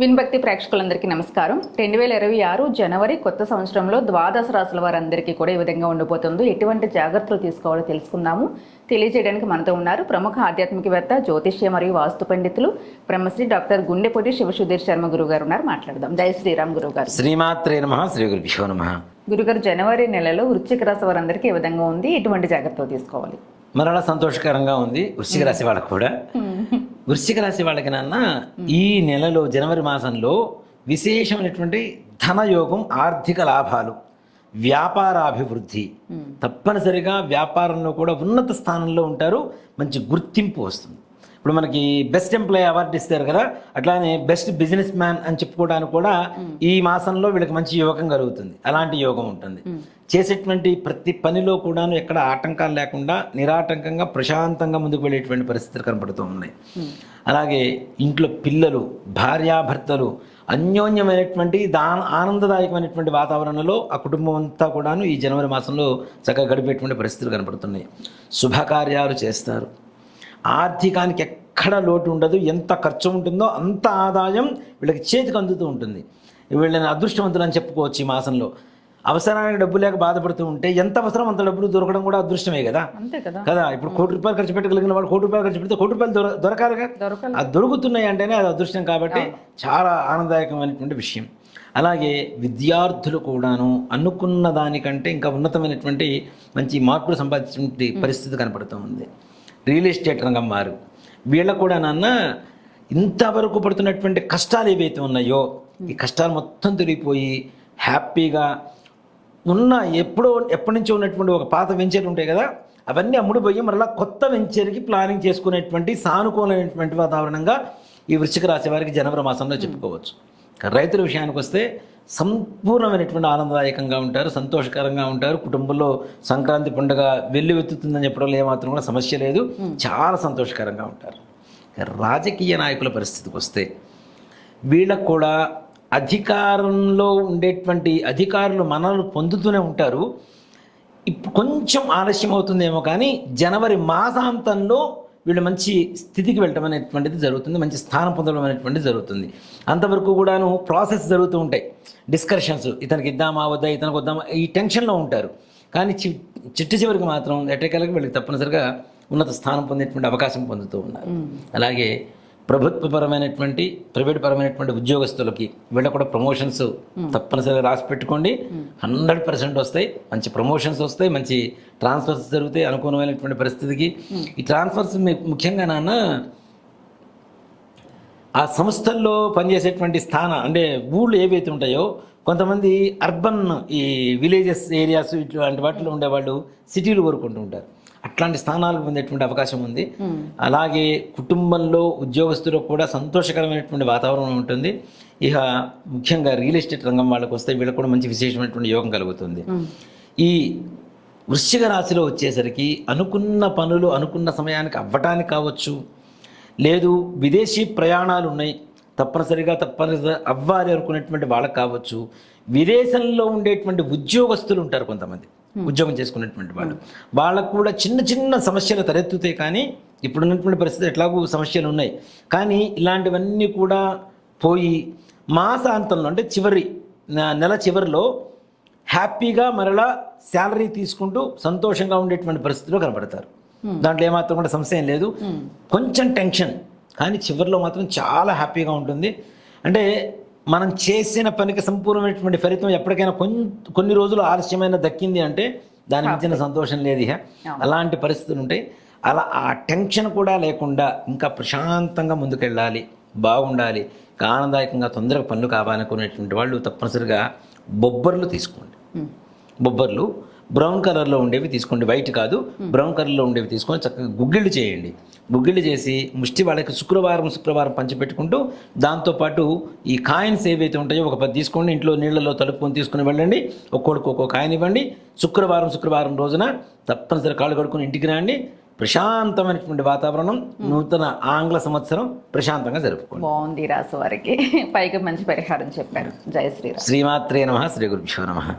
విన్భక్తి ప్రేక్షకులందరికీ నమస్కారం. రెండు వేల ఇరవై ఆరు జనవరి కొత్త సంవత్సరంలో ద్వాదశ రాశుల వారందరికీ కూడా ఈ విధంగా ఉండబోతుంది ఎటువంటి జాగ్రత్తలు తీసుకోవాలో తెలుసుకుందాము. తెలియజేయడానికి మనతో ఉన్నారు ప్రముఖ ఆధ్యాత్మికవేత్త జ్యోతిష్య మరియు వాస్తు పండితులు బ్రహ్మశ్రీ డాక్టర్ గుండెపొడి శివసుధీర్ శర్మ గురువు గారు ఉన్నారు. మాట్లాడదాం. జై శ్రీరామ్ గురువు గారు శ్రీమాత్రే నమ శ్రీ గురుభ్యో నమ. గురుగారు జనవరి నెలలో వృశ్చిక రాశి వారందరికీ ఏ విధంగా ఉంది? ఎటువంటి జాగ్రత్తలు తీసుకోవాలి? మరలా సంతోషకరంగా ఉంది. వృశ్చిక రాశి వాళ్ళకు కూడా. వృశ్చిక రాశి వాళ్ళకి నాన్న ఈ నెలలో జనవరి మాసంలో విశేషమైనటువంటి ధనయోగం ఆర్థిక లాభాలు వ్యాపారాభివృద్ధి. తప్పనిసరిగా వ్యాపారంలో కూడా ఉన్నత స్థానంలో ఉంటారు. మంచి గుర్తింపు వస్తుంది. ఇప్పుడు మనకి బెస్ట్ ఎంప్లాయీ అవార్డు ఇస్తారు కదా అట్లానే బెస్ట్ బిజినెస్ మ్యాన్ అని చెప్పుకోవడానికి కూడా ఈ మాసంలో వీళ్ళకి మంచి యోగం కలుగుతుంది. అలాంటి యోగం ఉంటుంది. చేసేటువంటి ప్రతి పనిలో కూడాను ఎక్కడ ఆటంకాలు లేకుండా నిరాటంకంగా ప్రశాంతంగా ముందుకు వెళ్ళేటువంటి పరిస్థితులు కనపడుతూ ఉన్నాయి. అలాగే ఇంట్లో పిల్లలు భార్యాభర్తలు అన్యోన్యమైనటువంటి దా ఆనందదాయకమైనటువంటి వాతావరణంలో ఆ కుటుంబం అంతా కూడాను ఈ జనవరి మాసంలో చక్కగా గడిపేటువంటి పరిస్థితులు కనపడుతున్నాయి. శుభకార్యాలు చేస్తారు. ఆర్థికానికి ఎక్కడ లోటు ఉండదు ఎంత ఖర్చు ఉంటుందో అంత ఆదాయం వీళ్ళకి చేతికి అందుతూ ఉంటుంది. వీళ్ళని అదృష్టవంతులు అని చెప్పుకోవచ్చు ఈ మాసంలో. అవసరానికి డబ్బు లేక బాధపడుతూ ఉంటే ఎంత అవసరం అంత డబ్బులు దొరకడం కూడా అదృష్టమే కదా? కదా. ఇప్పుడు కోటి రూపాయలు ఖర్చు పెట్టగలిగిన వాడు కోటి రూపాయలు ఖర్చు పెడితే కోటి రూపాయలు దొర దొరకాలిగా దొరకాలి. అది దొరుకుతున్నాయి అంటేనే అది అదృష్టం కాబట్టి చాలా ఆనందదాయకమైనటువంటి విషయం. అలాగే విద్యార్థులు కూడాను అనుకున్న దానికంటే ఇంకా ఉన్నతమైనటువంటి మంచి మార్పులు సంపాదించినటువంటి పరిస్థితి కనపడుతూ ఉంది. రియల్ ఎస్టేట్ రంగం వారు. వీళ్ళకు కూడా నాన్న ఇంతవరకు పడుతున్నటువంటి కష్టాలు ఏవైతే ఉన్నాయో ఈ కష్టాలు మొత్తం తిరిగిపోయి హ్యాపీగా ఉన్న ఎప్పుడో ఎప్పటి నుంచో ఉన్నటువంటి ఒక పాత వెంచర్ ఉంటాయి కదా అవన్నీ అమ్ముడుపోయి మరలా కొత్త వెంచర్కి ప్లానింగ్ చేసుకునేటువంటి సానుకూలమైనటువంటి వాతావరణంగా ఈ వృశ్చిక రాశి వారికి జనవరి మాసంలో చెప్పుకోవచ్చు. రైతుల విషయానికి వస్తే సంపూర్ణమైనటువంటి ఆనందదాయకంగా ఉంటారు సంతోషకరంగా ఉంటారు. కుటుంబంలో సంక్రాంతి పండుగ వెల్లు వెత్తుతుందని చెప్పడంలో ఏమాత్రం కూడా సమస్య లేదు. చాలా సంతోషకరంగా ఉంటారు. రాజకీయ నాయకుల పరిస్థితికి వస్తే వీళ్ళకు కూడా అధికారంలో ఉండేటువంటి అధికారులు మనల్ని పొందుతూనే ఉంటారు. ఇప్పుడు కొంచెం ఆలస్యం అవుతుందేమో కానీ జనవరి మాసాంతంలో వీళ్ళు మంచి స్థితికి వెళ్ళటం అనేటువంటిది జరుగుతుంది మంచి స్థానం పొందడం అనేటువంటిది జరుగుతుంది. అంతవరకు కూడాను ప్రాసెస్ జరుగుతూ ఉంటాయి. డిస్కషన్స్ ఇతనికి ఇద్దామా వద్దా ఇతనికి వద్దామా ఈ టెన్షన్లో ఉంటారు. కానీ చి చిట్టు చివరికి మాత్రం ఎట్టకేలకు వీళ్ళకి తప్పనిసరిగా ఉన్నత స్థానం పొందేటువంటి అవకాశం పొందుతూ ఉన్నారు. అలాగే ప్రభుత్వపరమైనటువంటి ప్రైవేట్ పరమైనటువంటి ఉద్యోగస్తులకి వీళ్ళ కూడా ప్రమోషన్స్ తప్పనిసరిగా రాసి పెట్టుకోండి. హండ్రెడ్ పర్సెంట్ వస్తాయి. మంచి ప్రమోషన్స్ వస్తాయి. మంచి ట్రాన్స్ఫర్స్ జరుగుతాయి అనుకూలమైనటువంటి పరిస్థితికి. ఈ ట్రాన్స్ఫర్స్ ముఖ్యంగా నాన్న ఆ సంస్థల్లో పనిచేసేటువంటి స్థాన అంటే ఊళ్ళు ఏవైతే ఉంటాయో కొంతమంది అర్బన్ ఈ విలేజెస్ ఏరియాస్ ఇట్లాంటి వాటిలో ఉండేవాళ్ళు సిటీలు కోరుకుంటూ ఉంటారు. అట్లాంటి స్థానాలకు పొందేటువంటి అవకాశం ఉంది. అలాగే కుటుంబంలో ఉద్యోగస్తులకు కూడా సంతోషకరమైనటువంటి వాతావరణం ఉంటుంది. ఇక ముఖ్యంగా రియల్ ఎస్టేట్ రంగం వాళ్ళకి వస్తే వీళ్ళకి కూడా మంచి విశేషమైనటువంటి యోగం కలుగుతుంది. ఈ వృశ్చిక రాశిలో వచ్చేసరికి అనుకున్న పనులు అనుకున్న సమయానికి అవ్వటానికి కావచ్చు లేదు విదేశీ ప్రయాణాలు ఉన్నాయి తప్పనిసరిగా తప్పనిసరి అవ్వాలి అనుకునేటువంటి వాళ్ళకి కావచ్చు విదేశంలో ఉండేటువంటి ఉద్యోగస్తులు ఉంటారు కొంతమంది. ఉద్యోగం చేసుకునేటువంటి వాళ్ళు. వాళ్ళకు కూడా చిన్న చిన్న సమస్యలు తలెత్తుతాయి కానీ ఇప్పుడున్నటువంటి పరిస్థితి ఎట్లాగూ సమస్యలు ఉన్నాయి. కానీ ఇలాంటివన్నీ కూడా పోయి మాసాంతంలో అంటే చివరి నెల చివరిలో హ్యాపీగా మరలా శాలరీ తీసుకుంటూ సంతోషంగా ఉండేటువంటి పరిస్థితిలో కనపడతారు దాంట్లో ఏమాత్రం కూడా సమస్య ఏం లేదు కొంచెం టెన్షన్ కానీ చివరిలో మాత్రం చాలా హ్యాపీగా ఉంటుంది. అంటే మనం చేసిన పనికి సంపూర్ణమైనటువంటి ఫలితం ఎప్పటికైనా కొన్ని కొన్ని రోజులు ఆలస్యమైన దక్కింది అంటే దాని మించిన సంతోషం లేదు అలాంటి పరిస్థితులు ఉంటాయి అలా ఆ టెన్షన్ కూడా లేకుండా ఇంకా ప్రశాంతంగా ముందుకెళ్ళాలి బాగుండాలి ఆనందదాయకంగా తొందరగా పనులు కావాలనుకునేటువంటి వాళ్ళు తప్పనిసరిగా బొబ్బర్లు తీసుకోండి. బొబ్బర్లు బ్రౌన్ కలర్లో ఉండేవి తీసుకోండి వైట్ కాదు. బ్రౌన్ కలర్లో ఉండేవి తీసుకొని చక్కగా గుగ్గిళ్ళు చేయండి. గుగ్గిళ్ళు చేసి ముష్టి వాళ్ళకి శుక్రవారం శుక్రవారం పంచిపెట్టుకుంటూ దాంతోపాటు ఈ కాయిన్స్ ఏవైతే ఉంటాయో ఒక పది తీసుకోండి ఇంట్లో నీళ్ళలో తలుపుకొని తీసుకుని వెళ్ళండి ఒక్కొక్కడికి ఒక్కో కాయిన్ ఇవ్వండి. శుక్రవారం శుక్రవారం రోజున తప్పనిసరి కాళ్ళు కడుక్కుని ఇంటికి రండి. ప్రశాంతమైనటువంటి వాతావరణం నూతన ఆంగ్ల సంవత్సరం ప్రశాంతంగా జరుపుకోండి. బాగుంది రాశి వారికి. పైగా మంచి పరిహారం చెప్పారు. జై శ్రీరామ్. శ్రీమాత్రే నమ శ్రీ గురుభ్యో నమ.